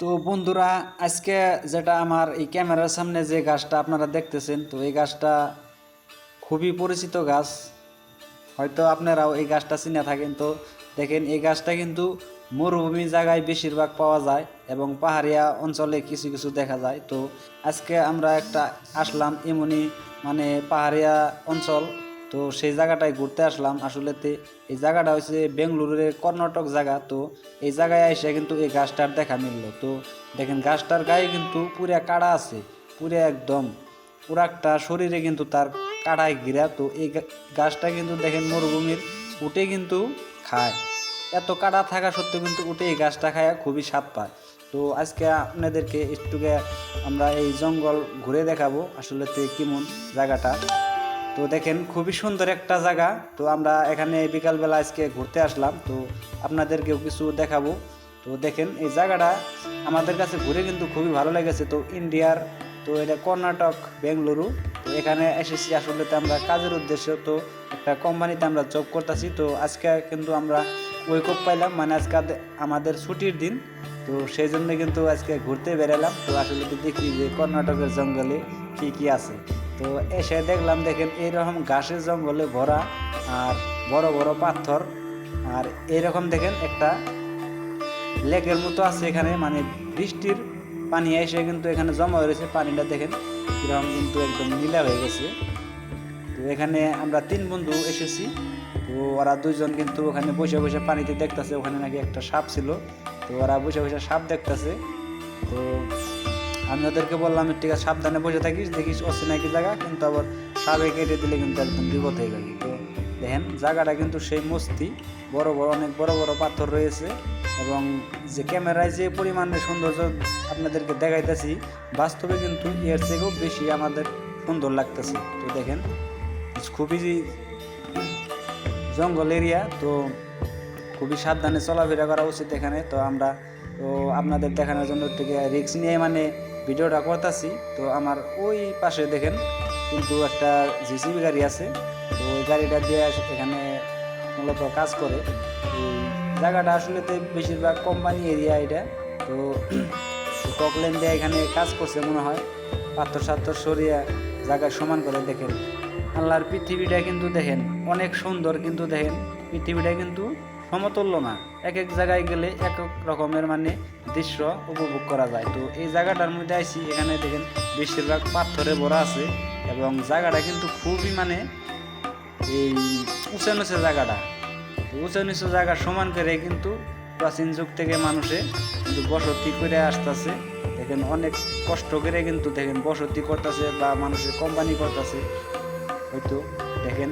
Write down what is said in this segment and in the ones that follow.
তো বন্ধুরা, আজকে যেটা আমার এই ক্যামেরার সামনে যে গাছটা আপনারা দেখতেছেন, তো এই গাছটা খুবই পরিচিত গাছ। হয়তো আপনারাও এই গাছটা চিনে থাকেন। তো দেখেন, এই গাছটা কিন্তু মরুভূমি জায়গায় বেশিরভাগ পাওয়া যায় এবং পাহাড়িয়া অঞ্চলে কিছু কিছু দেখা যায়। তো আজকে আমরা একটা আসলাম এমনই মানে পাহাড়িয়া অঞ্চল। তো সেই জায়গাটায় ঘুরতে আসলাম। আসলে তে এই জায়গাটা হচ্ছে বেঙ্গলুরুর কর্ণাটক জায়গা। তো এই জায়গায় এসে কিন্তু এই গাছটার দেখা মিললো। তো দেখেন গাছটার গায়ে কিন্তু পুরা কাড়া আছে, পুরা একদম। পুরা একটা শরীরে কিন্তু তার কাড়ায় ঘিরা। তো এই গাছটা কিন্তু দেখেন মরুভূমির, উঠে কিন্তু খায়। এত কাটা থাকা সত্ত্বেও কিন্তু উঠে এই গাছটা খায় খুবই স্বাদ পায়। তো আজকে আপনাদেরকে একটুকে আমরা এই জঙ্গল ঘুরে দেখাবো। আসলে কেমন জায়গাটা? তো দেখেন, খুবই সুন্দর একটা জায়গা। তো আমরা এখানে বিকালবেলা আজকে ঘুরতে আসলাম। তো আপনাদেরকেও কিছু দেখাবো। তো দেখেন, এই জায়গাটা আমাদের কাছে ঘুরে কিন্তু খুবই ভালো লেগেছে। তো ইন্ডিয়ার, তো এটা কর্ণাটক, বেঙ্গলুরু। তো এখানে এসেছি আসলে তো আমরা কাজের উদ্দেশ্যে। তো একটা কোম্পানিতে আমরা জব করতেছি। তো আজকে কিন্তু আমরা ওয়েক আপ পাইলাম। মানে আজকে আমাদের ছুটির দিন। তো সেই জন্য কিন্তু আজকে ঘুরতে বেরালাম তো আসলে দেখি যে কর্ণাটকের জঙ্গলে কি কি আছে। তো এসে দেখলাম, দেখেন এইরকম ঘাসের জঙ্গলে ভরা আর বড় বড় পাথর। আর এইরকম দেখেন একটা লেকের মতো আছে এখানে মানে বৃষ্টির পানি এসে কিন্তু এখানে জমা রয়েছে। পানিটা দেখেন এরকম কিন্তু একদম নীলা হয়ে গেছে। তো এখানে আমরা তিন বন্ধু এসেছি। তো ওরা দুজন কিন্তু ওখানে বসে বসে পানিতে দেখতেছে। ওখানে নাকি একটা সাপ ছিল। তো ওরা বসে বসে সাপ দেখতেছে। তো আমি ওদেরকে বললাম ঠিক আছে সাবধানে বসে থাকিস, দেখিস অচেনা কি জায়গা। কিন্তু আবার সাপে কেটে দিলে কিন্তু একদম বিপদ হয়ে যাবে তো দেখেন, জায়গাটা কিন্তু সেই মস্তি, বড় বড়, অনেক বড় বড় পাথর রয়েছে এবং যে ক্যামেরায় যে পরিমাণে সৌন্দর্য আপনাদেরকে দেখাইতেছি, বাস্তবে কিন্তু এর থেকেও বেশি আমাদের সুন্দর লাগতেছে। তো দেখেন খুবই জঙ্গল এরিয়া, তো খুবই সাবধানে চলাফেরা করা উচিত এখানে। তো আমরা, তো আপনাদের দেখানোর জন্য একটু রিক্স নিয়ে মানে ভিডিওটা করতেছি, তো আমার ওই পাশে দেখেন কিন্তু একটা জিসিবি গাড়ি আছে, তো ওই গাড়িটা দিয়ে এখানে মূলত কাজ করে। জায়গাটা আসলে তো বেশিরভাগ কোম্পানি এরিয়া এটা, তো টকলেন দিয়ে এখানে কাজ করছে মনে হয়, পাথর সাথর সরিয়ে জায়গা সমান করে দেখেন। আল্লাহর পৃথিবীটা কিন্তু দেখেন অনেক সুন্দর কিন্তু দেখেন, পৃথিবীটা কিন্তু সমতুল্য না। এক এক জায়গায় গেলে এক এক রকমের মানে দৃশ্য উপভোগ করা যায়। তো এই জায়গাটার মধ্যে আইসি, এখানে দেখেন বেশিরভাগ পাথরে ভরা আছে এবং জায়গাটা কিন্তু খুবই মানে এই উঁচা নিচে জায়গাটা। উঁচা নিচু জায়গা সমান করে কিন্তু প্রাচীন যুগ থেকে মানুষে কিন্তু বসতি করে আসতেছে। দেখেন অনেক কষ্ট করে কিন্তু দেখেন বসতি করতেছে বা মানুষের কোম্পানি করতেছে। হয়তো দেখেন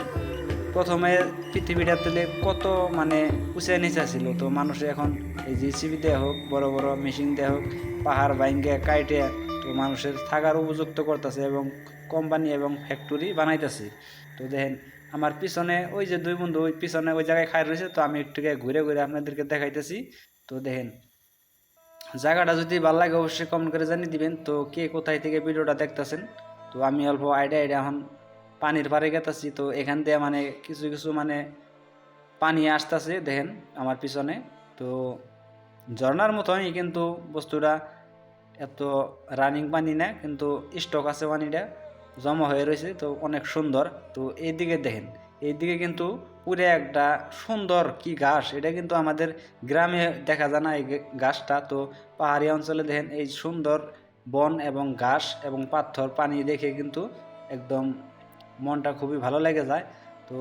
প্রথমে পৃথিবীটা তুলে কত মানে উঁচা নিচা ছিল তো মানুষে এখন এই জিসিবি দেয়া হোক, বড় বড় মেশিন দেয়া হোক, পাহাড় বাইঙ্গে কাইটে, তো মানুষের থাকার উপযুক্ত করতেছে এবং কোম্পানি এবং ফ্যাক্টরি বানাইতেছে। তো দেখেন, আমার পিছনে ওই যে দুই বন্ধু, ওই পিছনে ওই জায়গায় খাই রয়েছে, তো আমি একটু ঘুরে ঘুরে আপনাদেরকে দেখাইতেছি। তো দেখেন, জায়গাটা যদি ভালো লাগে অবশ্যই কমেন্ট করে জানিয়ে দিবেন। তো কে কোথায় থেকে ভিডিওটা দেখতেছেন? তো আমি অল্প আইডিয়া আইডিয়া এখন পানির পাড়ে গেতেছি, তো এখান দিয়ে মানে কিছু কিছু মানে পানি আসতেছে, দেখেন আমার পিছনে। তো ঝর্নার মতনই কিন্তু বস্তুটা এত রানিং পানি না, কিন্তু স্টক আছে পানিটা, জমা হয়ে রয়েছে, তো অনেক সুন্দর। তো এইদিকে দেখেন, এইদিকে কিন্তু পুরো একটা সুন্দর কি ঘাস, এটা কিন্তু আমাদের গ্রামে দেখা যায় না এই ঘাসটা। তো পাহাড়ি অঞ্চলে দেখেন এই সুন্দর বন এবং ঘাস এবং পাথর পানি দেখে কিন্তু একদম মনটা খুবই ভালো লেগে যায়। তো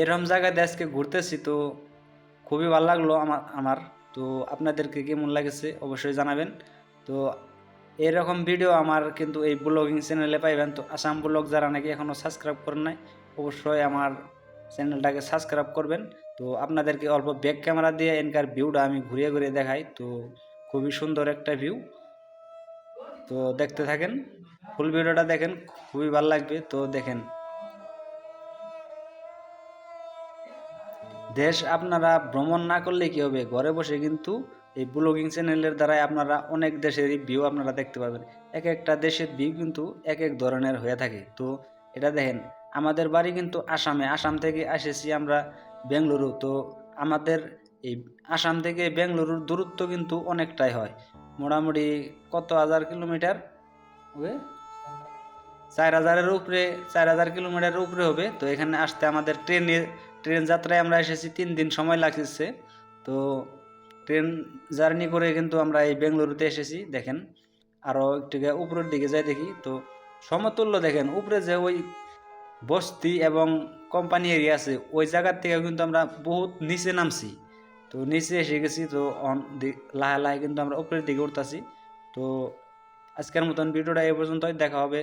এরকম জায়গায় আজকে ঘুরতেছি তো খুবই ভালো লাগল আমার আমার। তো আপনাদেরকে কেমন লাগেছে অবশ্যই জানাবেন। তো এরকম ভিডিও আমার কিন্তু এই ব্লগিং চ্যানেলে পাইবেন। তো আসাম ব্লগ যারা নাকি এখনও সাবস্ক্রাইব করেন নাই, অবশ্যই আমার চ্যানেলটাকে সাবস্ক্রাইব করবেন। তো আপনাদেরকে অল্প ব্যাক ক্যামেরা দিয়ে এনকার ভিউটা আমি ঘুরিয়ে ঘুরিয়ে দেখাই। তো খুবই সুন্দর একটা ভিউ তো দেখতে থাকেন। ফুল ভিডিওটা দেখেন, খুবই ভালো লাগবে। তো দেখেন, দেশ আপনারা ভ্রমণ না করলে কি হবে? ঘরে বসে কিন্তু এই ব্লগিং চ্যানেলের দ্বারাই আপনারা অনেক দেশেরই ভিউ আপনারা দেখতে পাবেন। এক একটা দেশের ভিউ কিন্তু এক এক ধরনের হয়ে থাকে। তো এটা দেখেন, আমাদের বাড়ি কিন্তু আসামে, আসাম থেকে এসেছি আমরা বেঙ্গলুরু। তো আমাদের এই আসাম থেকে বেঙ্গালুরুর দূরত্ব কিন্তু অনেকটাই হয়। মোটামুটি কত হাজার কিলোমিটার? হবে চার হাজারের উপরে, চার হাজার কিলোমিটারের উপরে হবে। তো এখানে আসতে আমাদের ট্রেনে, ট্রেন যাত্রায় আমরা এসেছি, তিন দিন সময় লাগছে। তো ট্রেন জার্নি করে কিন্তু আমরা এই বেঙ্গালুরুতে এসেছি, দেখেন। আরও একটু উপরের দিকে যাই দেখি। তো সমতুল্য দেখেন, উপরে যে ওই বস্তি এবং কোম্পানি এরিয়া আছে, ওই জায়গার থেকে কিন্তু আমরা বহুত নিচে নামছি। তো নিচে এসে গেছি, তো লাহে লাহে কিন্তু আমরা উপরের দিকে উঠতেছি। তো আজকের মতন ভিডিওটা এ পর্যন্তই দেখা হবে।